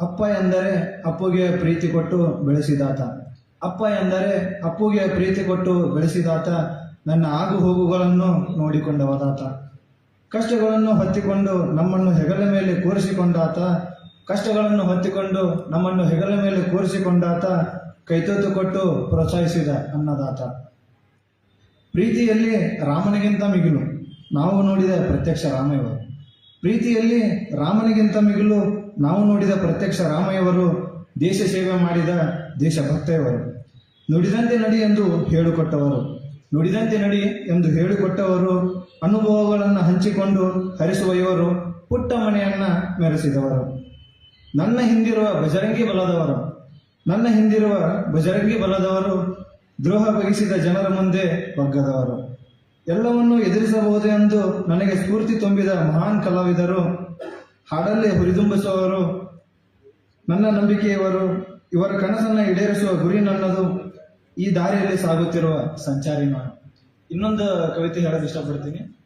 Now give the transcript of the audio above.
ಅಪ್ಪ ಎಂದರೆ ಅಪ್ಪುಗೆ ಪ್ರೀತಿ ಕೊಟ್ಟು ಬೆಳೆಸಿದಾತ. ಅಪ್ಪ ಎಂದರೆ ಅಪ್ಪುಗೆ ಪ್ರೀತಿ ಕೊಟ್ಟು ಬೆಳೆಸಿದಾತ. ನನ್ನ ಆಗು ಹೋಗುಗಳನ್ನು ನೋಡಿಕೊಂಡವದಾತ. ಕಷ್ಟಗಳನ್ನು ಹೊತ್ತಿಕೊಂಡು ನಮ್ಮನ್ನು ಹೆಗಲ ಮೇಲೆ ಕೂರಿಸಿಕೊಂಡಾತ. ಕಷ್ಟಗಳನ್ನು ಹೊತ್ತಿಕೊಂಡು ನಮ್ಮನ್ನು ಹೆಗಲ ಮೇಲೆ ಕೂರಿಸಿಕೊಂಡಾತ ಕೈತೋತು ಕೊಟ್ಟು ಪ್ರೋತ್ಸಾಹಿಸಿದ ಅನ್ನದಾತ. ಪ್ರೀತಿಯಲ್ಲಿ ರಾಮನಿಗಿಂತ ಮಿಗಿಲು. ನಾವು ನೋಡಿದ ಪ್ರತ್ಯಕ್ಷ ರಾಮಯ್ಯವರು ಪ್ರೀತಿಯಲ್ಲಿ ರಾಮನಿಗಿಂತ ಮಿಗಿಲು ನಾವು ನೋಡಿದ ಪ್ರತ್ಯಕ್ಷ ರಾಮಯ್ಯವರು ದೇಶ ಸೇವೆ ಮಾಡಿದ ದೇಶಭಕ್ತೆಯವರು. ನುಡಿದಂತೆ ನಡಿ ಎಂದು ಹೇಳಿಕೊಟ್ಟವರು. ನುಡಿದಂತೆ ನಡಿ ಎಂದು ಹೇಳಿಕೊಟ್ಟವರು ಅನುಭವಗಳನ್ನು ಹಂಚಿಕೊಂಡು ಹರಿಸುವ ಇವರು ಪುಟ್ಟ ಮನೆಯನ್ನ ಮೆರೆಸಿದವರು. ನನ್ನ ಹಿಂದಿರುವ ಬಜರಂಗಿ ಬಲದವರು. ನನ್ನ ಹಿಂದಿರುವ ಬಜರಂಗಿ ಬಲದವರು ದ್ರೋಹ ಬಗೆಸಿದ ಜನರ ಮುಂದೆ ಬಗ್ಗದವರು ಎಲ್ಲವನ್ನೂ ಎದುರಿಸಬಹುದು ಎಂದು ನನಗೆ ಸ್ಫೂರ್ತಿ ತುಂಬಿದ ಮಹಾನ್ ಕಲಾವಿದರು, ಹಾಡಲ್ಲಿ ಹುರಿದುಂಬಿಸುವವರು, ನನ್ನ ನಂಬಿಕೆಯವರು, ಇವರ ಕನಸನ್ನು ಈಡೇರಿಸುವ ಗುರಿ ನನ್ನದು. ಈ ದಾರಿಯಲ್ಲಿ ಸಾಗುತ್ತಿರುವ ಸಂಚಾರಿ ನಾನು ಇನ್ನೊಂದು ಕವಿತೆ ಹೇಳೋದು ಇಷ್ಟಪಡ್ತೀನಿ.